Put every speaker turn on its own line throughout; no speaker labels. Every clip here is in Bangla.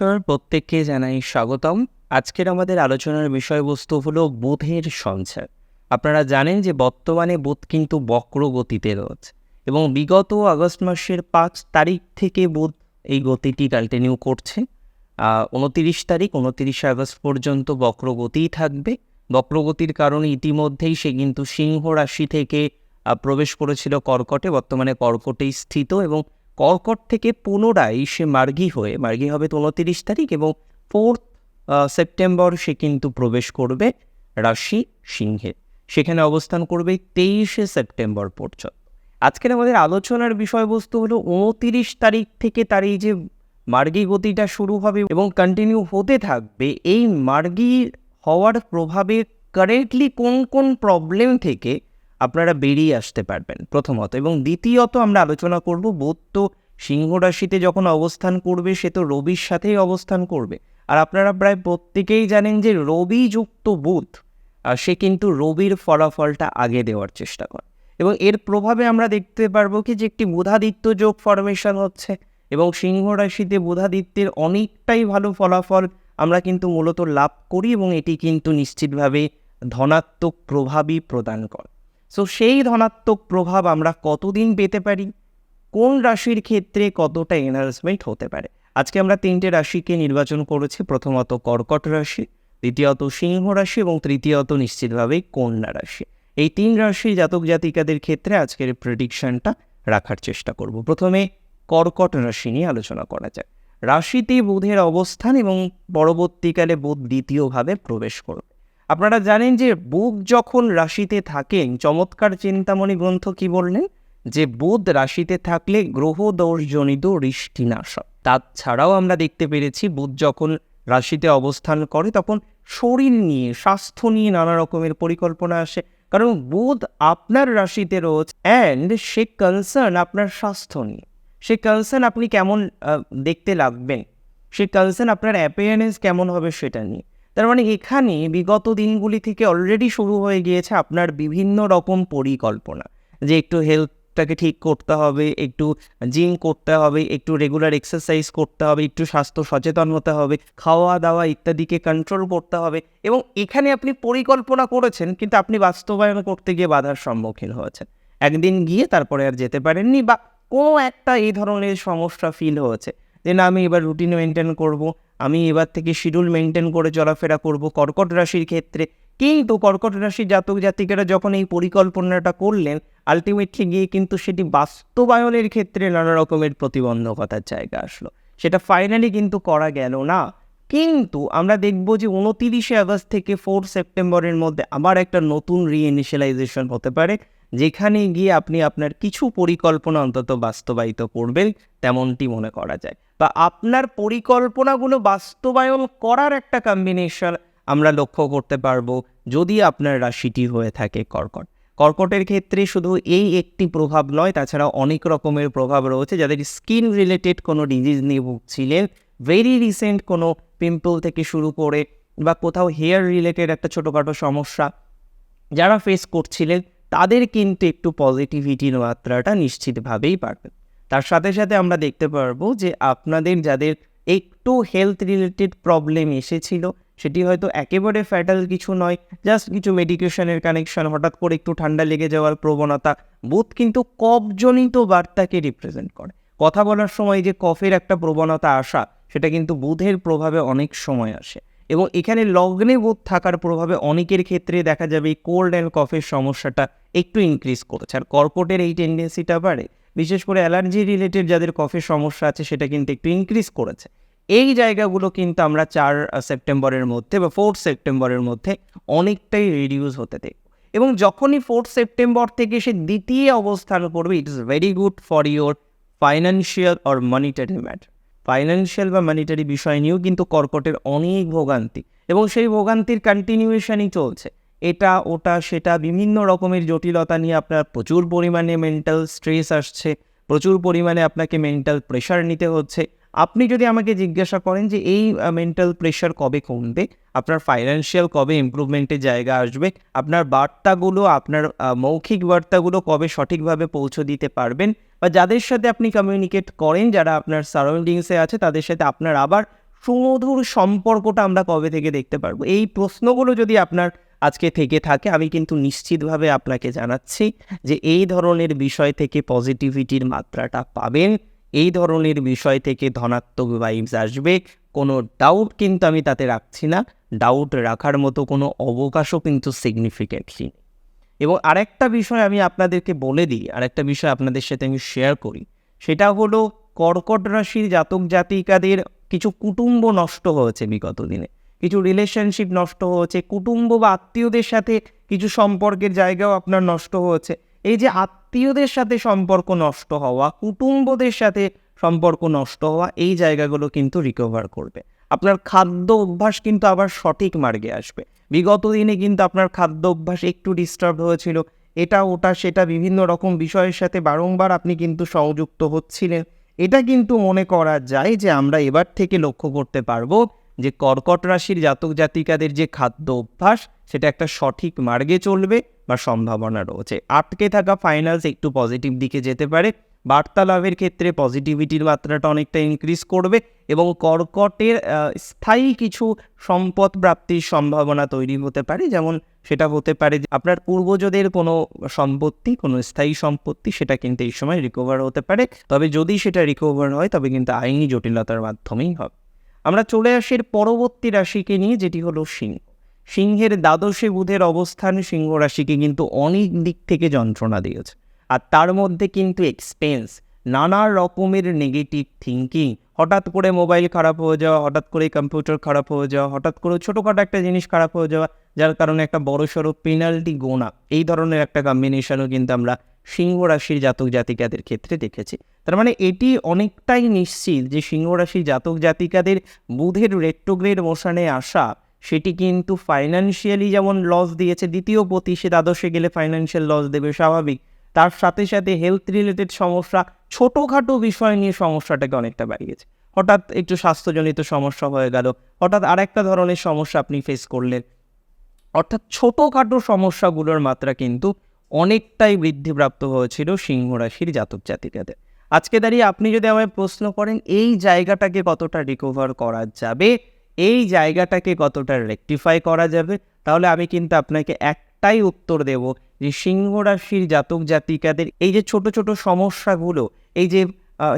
নমস্কার, প্রত্যেককে জানাই স্বাগতম। আজকের আমাদের আলোচনার বিষয়বস্তু হলো বুধের সঞ্চার। আপনারা জানেন যে বর্তমানে বুধ কিন্তু বক্র গতিতে রয়েছে এবং বিগত আগস্ট মাসের পাঁচ তারিখ থেকে বুধ এই গতিটি কন্টিনিউ করছে। উনতিরিশ তারিখ, উনতিরিশে আগস্ট পর্যন্ত বক্র গতিই থাকবে। বক্রগতির কারণে ইতিমধ্যেই সে কিন্তু সিংহ রাশি থেকে প্রবেশ করেছিল কর্কটে, বর্তমানে কর্কটেই স্থিত এবং কর্কট থেকে পুনরায় সে মার্গী হয়ে, মার্গী হবে তো উনতিরিশ তারিখ এবং ফোর্থ সেপ্টেম্বর সে কিন্তু প্রবেশ করবে রাশি সিংহে। সেখানে অবস্থান করবে তেইশে সেপ্টেম্বর পর্যন্ত। আজকের আমাদের আলোচনার বিষয়বস্তু হলো উনতিরিশ তারিখ থেকে তার এই যে মার্গী গতিটা শুরু হবে এবং কন্টিনিউ হতে থাকবে, এই মার্গী হওয়ার প্রভাবে কারেন্টলি কোন কোন প্রবলেম থেকে আপনারা বেরিয়ে আসতে পারবেন প্রথমত। এবং দ্বিতীয়ত আমরা আলোচনা করব তো সিংহ রাশিতে যখন অবস্থান করবে, সে তো রবির সাথেই অবস্থান করবে। আর আপনারা প্রায় প্রত্যেকেই জানেন যে রবি যুক্ত বুধ সে কিন্তু রবির ফলাফলটা আগে দেওয়ার চেষ্টা করে। এবং এর প্রভাবে আমরা দেখতে পারব কি যে একটি বুধাদিত্য যোগ ফরমেশন হচ্ছে, এবং সিংহ রাশিতে বুধাদিত্যের অনেকটাই ভালো ফলাফল আমরা কিন্তু মূলত লাভ করি এবং এটি কিন্তু নিশ্চিতভাবে ধনাত্মক প্রভাবই প্রদান করে। সো সেই ধনাত্মক প্রভাব আমরা কতদিন পেতে পারি? কোন রাশির ক্ষেত্রে কতটা এনার্জমেন্ট হতে পারে? আজকে আমরা তিনটে রাশিকে নির্বাচন করেছি, প্রথমত কর্কট রাশি, দ্বিতীয়ত সিংহ রাশি এবং তৃতীয়ত নিশ্চিতভাবেই কন্যা রাশি। এই তিন রাশি জাতক জাতিকাদের ক্ষেত্রে আজকের প্রেডিকশনটা রাখার চেষ্টা করব। প্রথমে কর্কট রাশি নিয়ে আলোচনা করা যাক। রাশিতে বুধের অবস্থান এবং পরবর্তীকালে বুধ দ্বিতীয়ভাবে প্রবেশ করবে। আপনারা জানেন যে বুধ যখন রাশিতে থাকেন, চমৎকার চিন্তামণি গ্রন্থ কি বললেন? যে বুধ রাশিতে থাকলে গ্রহ দোষজনিত হৃষ্টিনাশক। তাছাড়াও আমরা দেখতে পেরেছি বুধ যখন রাশিতে অবস্থান করে তখন শরীর নিয়ে, স্বাস্থ্য নিয়ে নানা রকমের পরিকল্পনা আসে। কারণ বুধ আপনার রাশিতে রয়েছে অ্যান্ড সে কনসার্ন আপনার স্বাস্থ্য নিয়ে। সে কনসার্ন আপনি কেমন দেখতে লাগবেন? সে কনসার্ন আপনার অ্যাপিয়ারেন্স কেমন হবে সেটা নিয়ে। তার মানে এখানে বিগত দিনগুলি থেকে অলরেডি শুরু হয়ে গিয়েছে আপনার বিভিন্ন রকম পরিকল্পনা। যে একটু হেলথটাকে ঠিক করতে হবে, একটু জিম করতে হবে, একটু রেগুলার এক্সারসাইজ করতে হবে, একটু স্বাস্থ্য সচেতন হতে হবে, খাওয়া দাওয়া ইত্যাদিকে কন্ট্রোল করতে হবে এবং এখানে আপনি পরিকল্পনা করেছেন কিন্তু আপনি বাস্তবায়ন করতে গিয়ে বাধার সম্মুখীন হয়েছেন। একদিন গিয়ে তারপরে আর যেতে পারেননি বা কোনো একটা এই ধরনের সমস্যা ফিল হয়েছে যে না, আমি এবার রুটিন মেনটেন করব, আমি এবার থেকে শিডিউল মেনটেন করে চলাফেরা করব, কর্কট রাশির ক্ষেত্রে কিন্তু কর্কট রাশির জাতক জাতিকারা যখন এই পরিকল্পনাটা করলেন আলটিমেটলি গিয়ে কিন্তু সেটি বাস্তবায়নের ক্ষেত্রে নানা রকমের প্রতিবন্ধকতার জায়গা আসলো। সেটা ফাইনালি কিন্তু করা গেল না। কিন্তু আমরা দেখব যে উনতিরিশে আগস্ট থেকে ফোর সেপ্টেম্বরের মধ্যে আবার একটা নতুন রিইনিশিয়ালাইজেশন হতে পারে, যেখানে গিয়ে আপনি আপনার কিছু পরিকল্পনা অন্তত বাস্তবায়িত করবেন, তেমনটি মনে করা যায়। বা আপনার পরিকল্পনাগুলো বাস্তবায়ন করার একটা কম্বিনেশন আমরা লক্ষ্য করতে পারব যদি আপনার রাশিটি হয়ে থাকে কর্কট। কর্কটের ক্ষেত্রে শুধু এই একটি প্রভাব নয়, তাছাড়া অনেক রকমের প্রভাব রয়েছে যাদের স্কিন রিলেটেড কোনো ডিজিজ নিয়ে ভুগছিলেন, ভেরি রিসেন্ট কোনো পিম্পল থেকে শুরু করে বা কোথাও হেয়ার রিলেটেড একটা ছোটোখাটো সমস্যা যারা ফেস করছিলেন, তাদের কিন্তু একটু পজিটিভিটির মাত্রাটা নিশ্চিতভাবেই বাড়বে। তার সাথে সাথে আমরা দেখতে পারব যে আপনাদের যাদের একটু হেলথ রিলেটেড প্রবলেম এসেছিল সেটি হয়তো একেবারে ফ্যাটাল কিছু নয় জাস্ট কিছু মেডিকেশনের কানেকশন হঠাৎ করে একটু ঠান্ডা লেগে যাওয়ার প্রবণতা। বুধ কিন্তু কফজনিত বার্তাকে রিপ্রেজেন্ট করে। কথা বলার সময় যে কফের একটা প্রবণতা আসা, সেটা কিন্তু বুধের প্রভাবে অনেক সময় আসে। এবং এখানে লগ্নে বোধ থাকার প্রভাবে অনেকের ক্ষেত্রে দেখা যাবে এই কোল্ড অ্যান্ড কফের সমস্যাটা একটু ইনক্রিজ করেছে। আর কর্কটের এই টেন্ডেন্সিটা বাড়ে। বিশেষ করে অ্যালার্জি রিলেটেড যাদের কফের সমস্যা আছে, সেটা কিন্তু একটু ইনক্রিজ করেছে। এই জায়গাগুলো কিন্তু আমরা চার সেপ্টেম্বরের মধ্যে বা ফোর্থ সেপ্টেম্বরের মধ্যে অনেকটাই রিডিউস হতে দেখব এবং যখনই ফোর্থ সেপ্টেম্বর থেকে সে দ্বিতীয় অবস্থান করবে it is very good for your financial or monetary matter financial বা মনিটারি বিষয় নিয়েও কিন্তু কর্কটের অনেক ভোগান্তি এবং সেই ভোগান্তির কন্টিনিউয়েশনই চলছে। এটা, ওটা, সেটা, বিভিন্ন রকমের জটিলতা নিয়ে আপনার প্রচুর পরিমাণে মেন্টাল স্ট্রেস আসছে, প্রচুর পরিমাণে আপনাকে মেন্টাল প্রেশার নিতে হচ্ছে। আপনি যদি আমাকে জিজ্ঞাসা করেন যে এই মেন্টাল প্রেশার কবে কমবে, আপনার ফাইন্যান্সিয়াল কবে ইম্প্রুভমেন্টের জায়গা আসবে, আপনার বার্তাগুলো, আপনার মৌখিক বার্তাগুলো কবে সঠিকভাবে পৌঁছে দিতে পারবেন বা যাদের সাথে আপনি কমিউনিকেট করেন, যারা আপনার সারাউন্ডিংসে আছে, তাদের সাথে আপনার আবার সুমধুর সম্পর্কটা আমরা কবে থেকে দেখতে পারব? এই প্রশ্নগুলো যদি আপনার আজকে থেকে থাকে, আমি কিন্তু নিশ্চিতভাবে আপনাকে জানাচ্ছি যে এই ধরনের বিষয় থেকে পজিটিভিটির মাত্রাটা পাবেন। এই ধরনের বিষয় থেকে ধনাত্মক ভাইবস আসবে। কোনো ডাউট কিন্তু আমি তাতে রাখছি না। ডাউট রাখার মতো কোনো অবকাশও কিন্তু সিগনিফিকেন্টলি এবং আরেকটা বিষয় আমি আপনাদেরকে বলে দিই, আরেকটা বিষয় আপনাদের সাথে আমি শেয়ার করি। সেটা হলো কর্কট রাশির জাতক জাতিকাদের কিছু কুটুম্ব নষ্ট হয়েছে বিগত দিনে। কিছু রিলেশনশিপ নষ্ট হয়েছে, কুটুম্ব বা আত্মীয়দের সাথে কিছু সম্পর্কের জায়গাও আপনার নষ্ট হয়েছে। এই যে আত্মীয়দের সাথে সম্পর্ক নষ্ট হওয়া, কুটুম্বদের সাথে সম্পর্ক নষ্ট হওয়া, এই জায়গাগুলো কিন্তু রিকভার করবে। আপনার খাদ্য অভ্যাস কিন্তু আবার সঠিক মার্গে আসবে। বিগত দিনে কিন্তু আপনার খাদ্য অভ্যাস একটু ডিস্টার্ব হয়েছিল। এটা, ওটা, সেটা, বিভিন্ন রকম বিষয়ের সাথে বারংবার আপনি কিন্তু সংযুক্ত হচ্ছিলেন। এটা কিন্তু মনে করা যায় যে আমরা এবার থেকে লক্ষ্য করতে পারব যে কর্কট রাশির জাতক জাতিকাদের যে খাদ্য অভ্যাস সেটা একটা সঠিক মার্গে চলবে বা সম্ভাবনা রয়েছে। আটকে থাকা ফাইনালস একটু পজিটিভ দিকে যেতে পারে। বার্তা লাভের ক্ষেত্রে পজিটিভিটির মাত্রাটা অনেকটা ইনক্রিজ করবে এবং কর্কটের স্থায়ী কিছু সম্পদ প্রাপ্তির সম্ভাবনা তৈরি হতে পারে। যেমন সেটা হতে পারে যে আপনার পূর্বজদের কোনো সম্পত্তি, কোনো স্থায়ী সম্পত্তি সেটা কিন্তু এই সময় রিকভার হতে পারে। তবে যদি সেটা রিকভার হয়, তবে কিন্তু আইনি জটিলতার মাধ্যমেই হবে। আমরা চলে আসি পরবর্তী রাশিকে নিয়ে, যেটি হলো সিংহ। সিংহের দ্বাদশে বুধের অবস্থান সিংহ রাশিকে কিন্তু অনেক দিক থেকে যন্ত্রণা দিয়েছে। আর তার মধ্যে কিন্তু এক্সপেন্স নানা রকমের নেগেটিভ থিঙ্কিং হঠাৎ করে মোবাইল খারাপ হয়ে যাওয়া, হঠাৎ করে কম্পিউটার খারাপ হয়ে যাওয়া, হঠাৎ করে ছোটোখাটো একটা জিনিস খারাপ হয়ে যাওয়া, যার কারণে একটা বড় সড়ো পেনাল্টি গোনা। এই ধরনের একটা কম্বিনেশনও কিন্তু আমরা সিংহ রাশির জাতক জাতিকাদের ক্ষেত্রে দেখেছি। তার মানে এটি অনেকটাই নিশ্চিত যে সিংহ রাশির জাতক জাতিকাদের বুধের রেট্রোগ্রেড মোশনে আসা সেটি কিন্তু ফাইন্যান্সিয়ালি যেমন লস দিয়েছে, দ্বিতীয় পতি সে দ্বাদশে গেলে ফাইন্যান্সিয়াল লস দেবে, স্বাভাবিক। তার সাথে সাথে হেলথ রিলেটেড সমস্যা, ছোটোখাটো বিষয় নিয়ে সমস্যাটাকে অনেকটা বাড়িয়েছে। হঠাৎ একটু স্বাস্থ্যজনিত সমস্যা হয়ে গেল, হঠাৎ আরেকটা ধরনের সমস্যা আপনি ফেস করলেন। অর্থাৎ ছোটোখাটো সমস্যাগুলোর মাত্রা কিন্তু অনেকটাই বৃদ্ধিপ্রাপ্ত হয়েছিল সিংহ রাশির জাতক জাতিকাদের। আজকে দাঁড়িয়ে আপনি যদি আমায় প্রশ্ন করেন, এই জায়গাটাকে কতটা রিকভার করা যাবে? এই জায়গাটাকে কতটা রেকটিফাই করা যাবে? তাহলে আমি কিন্তু আপনাকে একটাই উত্তর দেব যে সিংহ রাশির জাতক জাতিকাদের এই যে ছোট ছোট সমস্যাগুলো, এই যে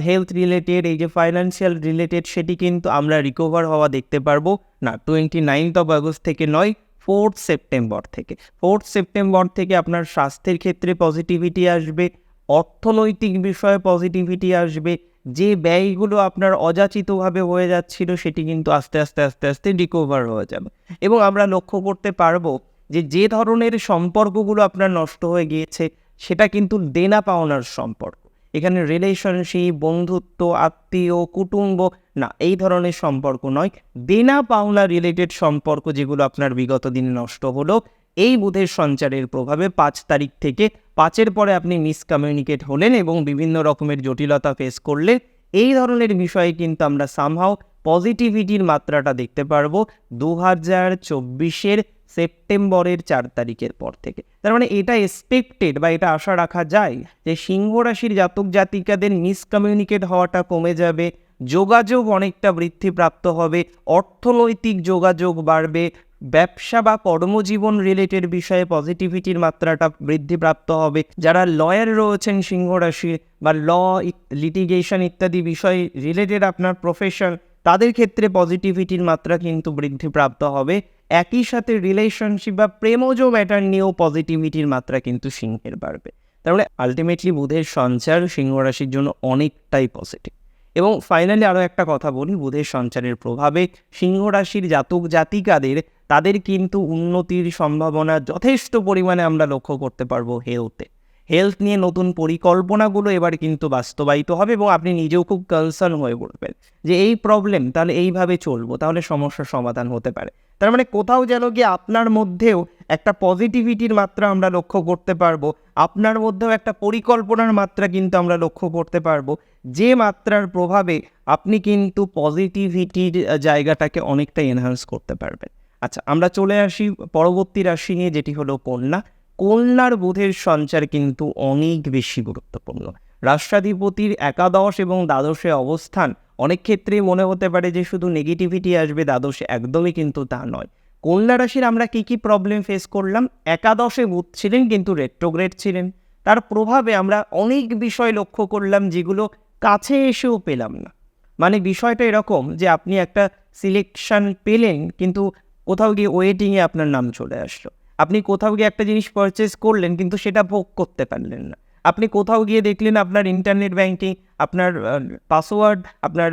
হেলথ রিলেটেড এই যে ফাইন্যান্সিয়াল রিলেটেড সেটি কিন্তু আমরা রিকভার হওয়া দেখতে পারব না টোয়েন্টি নাইনথ অফ আগস্ট থেকে নয় ফোর্থ সেপ্টেম্বর থেকে। ফোর্থ সেপ্টেম্বর থেকে আপনার স্বাস্থ্যের ক্ষেত্রে পজিটিভিটি আসবে, অর্থনৈতিক বিষয়ে পজিটিভিটি আসবে যে ব্যয়গুলো আপনার অযাচিতভাবে হয়ে যাচ্ছিল সেটি কিন্তু আস্তে আস্তে আস্তে আস্তে রিকভার হয়ে যাবে। এবং আমরা লক্ষ্য করতে পারব যে যে ধরনের সম্পর্কগুলো আপনার নষ্ট হয়ে গিয়েছে, সেটা কিন্তু দেনা পাওনার সম্পর্ক। এখানে রিলেশনশিপ বন্ধুত্ব, আত্মীয়, কুটুম্ব, না, এই ধরনের সম্পর্ক নয়। দেনা পাওনা রিলেটেড সম্পর্ক যেগুলো আপনার বিগত দিনে নষ্ট হলো, এই বুধের সঞ্চারের প্রভাবে পাঁচ তারিখ থেকে পাঁচের পরে আপনি মিসকমিউনিকেট হলেন এবং বিভিন্ন রকমের জটিলতা ফেস করলে এই ধরনের বিষয়ে কিন্তু আমরা সামহাও পজিটিভিটির মাত্রাটা দেখতে পারব দু হাজার চব্বিশের সেপ্টেম্বরের চার তারিখের পর থেকে। তার মানে এটা এক্সপেক্টেড বা এটা আশা রাখা যায় যে সিংহ রাশির জাতক জাতিকাদের মিসকমিউনিকেট হওয়াটা কমে যাবে, যোগাযোগ অনেকটা বৃদ্ধিপ্রাপ্ত হবে, অর্থনৈতিক যোগাযোগ বাড়বে ব্যবসা বা কর্মজীবন রিলেটেড বিষয়ে পজিটিভিটির মাত্রাটা বৃদ্ধিপ্রাপ্ত হবে। যারা লয়ার রয়েছেন সিংহ রাশি বা ল লিটিগেশন ইত্যাদি বিষয় রিলেটেড আপনার প্রফেশন তাদের ক্ষেত্রে পজিটিভিটির মাত্রা কিন্তু বৃদ্ধিপ্রাপ্ত হবে। একই সাথে রিলেশনশিপ বা প্রেমজ ম্যাটার নিয়েও পজিটিভিটির মাত্রা কিন্তু সিংহের বাড়বে। মানে আলটিমেটলি বুধের সঞ্চার সিংহ রাশির জন্য অনেকটাই পজিটিভ এবং ফাইনালি আরও একটা কথা বলি, বুধের সঞ্চারের প্রভাবে সিংহ রাশির জাতক জাতিকাদের তাদের কিন্তু উন্নতির সম্ভাবনা যথেষ্ট পরিমাণে আমরা লক্ষ্য করতে পারব হেলথে হেলথ নিয়ে নতুন পরিকল্পনাগুলো এবার কিন্তু বাস্তবায়িত হবে এবং আপনি নিজেও খুব কনসার্ন হয়ে পড়বেন যে এই প্রবলেম তাহলে এইভাবে চলবো, তাহলে সমস্যার সমাধান হতে পারে। তার মানে কোথাও যেন গিয়ে আপনার মধ্যেও একটা পজিটিভিটির মাত্রা আমরা লক্ষ্য করতে পারব। আপনার মধ্যেও একটা পরিকল্পনার মাত্রা কিন্তু আমরা লক্ষ্য করতে পারব। যে মাত্রার প্রভাবে আপনি কিন্তু পজিটিভিটির জায়গাটাকে অনেকটা এনহান্স করতে পারবেন। আচ্ছা আমরা চলে আসি পরবর্তী রাশি নিয়ে, যেটি হলো কন্যা। কন্যার বোধের সঞ্চার কিন্তু অনেক বেশি গুরুত্বপূর্ণ। রাষ্ট্রাধিপতির একাদশ এবং দ্বাদশে অবস্থান অনেক ক্ষেত্রেই মনে হতে পারে যে শুধু নেগেটিভিটি আসবে, দ্বাদশে একদমই কিন্তু তা নয়। কন্যা রাশির আমরা কী কী প্রবলেম ফেস করলাম? একাদশে বুধ ছিলেন কিন্তু রেট্রোগ্রেড ছিলেন। তার প্রভাবে আমরা অনেক বিষয় লক্ষ্য করলাম যেগুলো কাছে এসেও পেলাম না। মানে বিষয়টা এরকম যে আপনি একটা সিলেকশন পেলেন কিন্তু কোথাও গিয়ে ওয়েটিংয়ে আপনার নাম চলে আসলো। আপনি কোথাও গিয়ে একটা জিনিস পারচেস করলেন কিন্তু সেটা ভোগ করতে পারলেন না। আপনি কোথাও গিয়ে দেখলেন আপনার ইন্টারনেট ব্যাংকিং আপনার পাসওয়ার্ড আপনার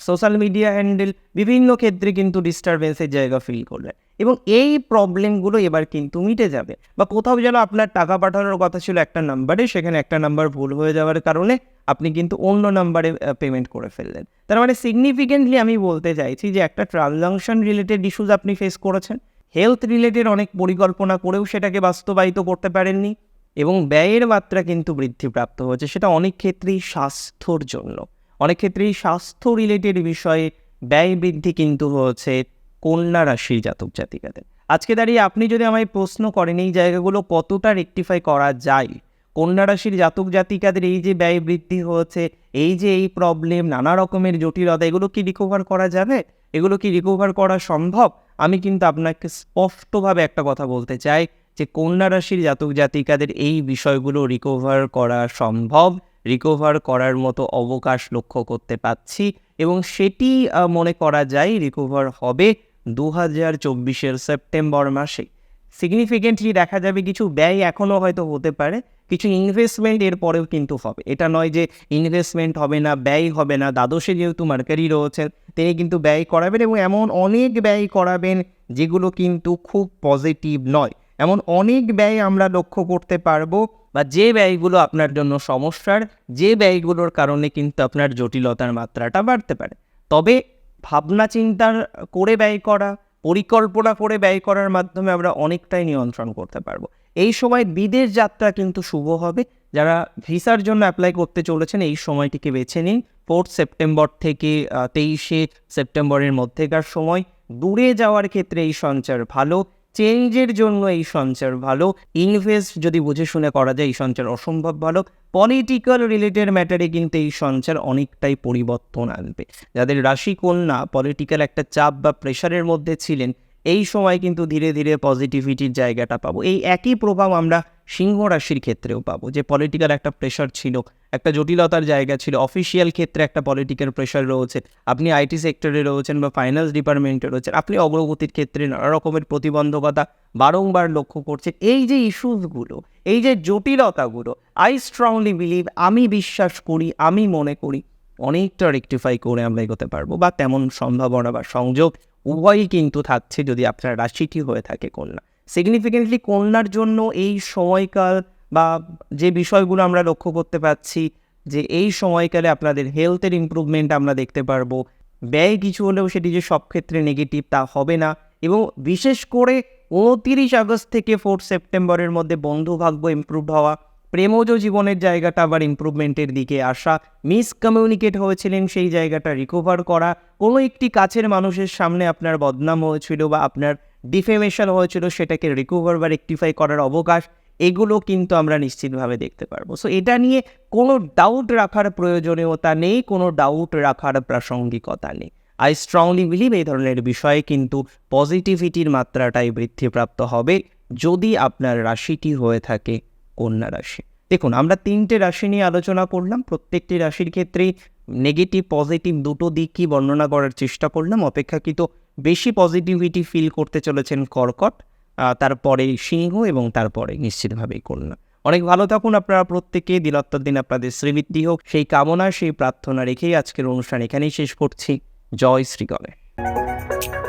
সোশ্যাল মিডিয়া হ্যান্ডেল বিভিন্ন ক্ষেত্রে কিন্তু ডিস্টারবেন্সের জায়গা ফিল করলেন। এবং এই প্রবলেমগুলো এবার কিন্তু মিটে যাবে। বা কোথাও যেন আপনার টাকা পাঠানোর কথা ছিল একটা নাম্বারে সেখানে একটা নাম্বার ভুল হয়ে যাওয়ার কারণে আপনি কিন্তু অন্য নাম্বারে পেমেন্ট করে ফেললেন। তার মানে সিগনিফিকেন্টলি আমি বলতে চাইছি যে একটা ট্রানজাকশন রিলেটেড ইস্যুজ আপনি ফেস করেছেন। হেলথ রিলেটেড অনেক পরিকল্পনা করেও সেটাকে বাস্তবায়িত করতে পারেননি। এবং ব্যয়ের মাত্রা কিন্তু বৃদ্ধিপ্রাপ্ত হয়েছে। সেটা অনেক ক্ষেত্রেই স্বাস্থ্যর জন্য। অনেক ক্ষেত্রেই স্বাস্থ্য রিলেটেড বিষয়ে ব্যয় বৃদ্ধি কিন্তু হয়েছে কন্যা রাশির জাতক জাতিকাদের। আজকে দাঁড়িয়ে আপনি যদি আমায় প্রশ্ন করেন, এই জায়গাগুলো কতটা রেকটিফাই করা যায়? কন্যা রাশির জাতক জাতিকাদের এই যে ব্যয় বৃদ্ধি হয়েছে, এই যে এই প্রবলেম নানা রকমের জটিলতা, এগুলো কি রিকভার করা যাবে? এগুলো কি রিকভার করা সম্ভব? আমি কিন্তু আপনাকে স্পষ্টভাবে একটা কথা বলতে চাই। যে কন্যা রাশির জাতক জাতিকাদের এই বিষয়গুলো রিকভার করা সম্ভব রিকভার করার মতো অবকাশ লক্ষ্য করতে পাচ্ছি এবং সেটি মনে করা যায় রিকভার হবে দু হাজার চব্বিশের সেপ্টেম্বর মাসে। সিগনিফিকেন্টলি দেখা যাবে কিছু ব্যয় এখনও হয়তো হতে পারে, কিছু ইনভেস্টমেন্ট এর পরেও কিন্তু হবে। এটা নয় যে ইনভেস্টমেন্ট হবে না, ব্যয় হবে না, দ্বাদশে যেহেতু মার্কারি রয়েছেন তিনি কিন্তু ব্যয় করাবেন এবং এমন অনেক ব্যয় করাবেন যেগুলো কিন্তু খুব পজিটিভ নয়। এমন অনেক ব্যয় আমরা লক্ষ্য করতে পারব বা যে ব্যয়গুলো আপনার জন্য সমস্যার, যে ব্যয়গুলোর কারণে কিন্তু আপনার জটিলতার মাত্রাটা বাড়তে পারে। তবে ভাবনা চিন্তার করে ব্যয় করা, পরিকল্পনা করে ব্যয় করার মাধ্যমে আমরা অনেকটাই নিয়ন্ত্রণ করতে পারব। এই সময় বিদেশ যাত্রা কিন্তু শুভ হবে। যারা ভিসার জন্য অ্যাপ্লাই করতে চলেছেন, এই সময়টিকে বেছে নিন। ফোর্থ সেপ্টেম্বর থেকে তেইশে সেপ্টেম্বরের মধ্যেকার সময়। দূরে যাওয়ার ক্ষেত্রে এই সঞ্চার ভালো। চেঞ্জের জন্য এই সঞ্চার ভালো। ইনভেস্ট যদি বুঝে শুনে করা যায়, এই সঞ্চার অসম্ভব ভালো। পলিটিক্যাল রিলেটেড ম্যাটারে কিন্তু এই সঞ্চার অনেকটাই পরিবর্তন আনবে। যাদের রাশি কন্যা, পলিটিক্যাল একটা চাপ বা প্রেশারের মধ্যে ছিলেন, এই সময় কিন্তু ধীরে ধীরে পজিটিভিটির জায়গাটা পাবো। এই একই প্রভাব আমরা সিংহ রাশির ক্ষেত্রেও পাবো, যে পলিটিক্যাল একটা প্রেশার ছিল। একটা জটিলতার জায়গা ছিল। অফিসিয়াল ক্ষেত্রে একটা পলিটিক্যাল প্রেশার রয়েছে। আপনি আইটি সেক্টরে রয়েছেন বা ফাইন্যান্স ডিপার্টমেন্টে রয়েছেন, আপনি অগ্রগতির ক্ষেত্রে নানা রকমের প্রতিবন্ধকতা বারংবার লক্ষ্য করছেন। এই যে ইস্যুসগুলো এই যে জটিলতাগুলো আই স্ট্রংলি বিলিভ আমি বিশ্বাস করি, আমি মনে করি, অনেকটা রেকটিফাই করে আমরা এগোতে পারব, বা তেমন সম্ভাবনা বা সংযোগ উভয়ই কিন্তু থাকছে যদি আপনার রাশিটি হয়ে থাকে কন্যা সিগনিফিকেন্টলি কন্যার জন্য এই সময়কাল বা যে বিষয়গুলো আমরা লক্ষ্য করতে পারছি যে এই সময়কালে আপনাদের হেলথের ইমপ্রুভমেন্ট আমরা দেখতে পারব। ব্যয় কিছু হলেও সেটি যে সব ক্ষেত্রে নেগেটিভ তা হবে না এবং বিশেষ করে উনতিরিশ আগস্ট থেকে ফোর্থ সেপ্টেম্বরের মধ্যে বন্ধুভাগ্য ইমপ্রুভ হওয়া, প্রেমজ জীবনের জায়গাটা আবার ইমপ্রুভমেন্টের দিকে আসা মিসকমিউনিকেট হয়েছিলেন সেই জায়গাটা রিকভার করা, কোনো একটি কাছের মানুষের সামনে আপনার বদনাম হয়েছিল বা আপনার ডিফেমেশন হয়েছিল সেটাকে রিকভার বা রেকটিফাই করার অবকাশ এগুলো কিন্তু আমরা নিশ্চিতভাবে দেখতে পারব। সো এটা নিয়ে কোনো ডাউট রাখার প্রয়োজনীয়তা নেই, কোনো ডাউট রাখার প্রাসঙ্গিকতা নেই। আই স্ট্রংলি বিলিভ এই ধরনের বিষয়ে কিন্তু পজিটিভিটির মাত্রাটাই বৃদ্ধিপ্রাপ্ত হবে যদি আপনার রাশিটি হয়ে থাকে কন্যা রাশি। দেখুন, আমরা তিনটে রাশি নিয়ে আলোচনা করলাম, প্রত্যেকটি রাশির ক্ষেত্রেই নেগেটিভ পজিটিভ দুটো দিকই বর্ণনা করার চেষ্টা করলাম। অপেক্ষাকৃত বেশি পজিটিভিটি ফিল করতে চলেছেন কর্কট তারপরে সিংহ এবং তারপরে নিশ্চিতভাবেই কন্যা। অনেক ভালো থাকুন আপনারা প্রত্যেকে দিনত্তর দিন আপনাদের শ্রীবৃদ্ধি হোক। সেই কামনা, সেই প্রার্থনা রেখেই আজকের অনুষ্ঠান এখানেই শেষ করছি। জয় শ্রী গণেশ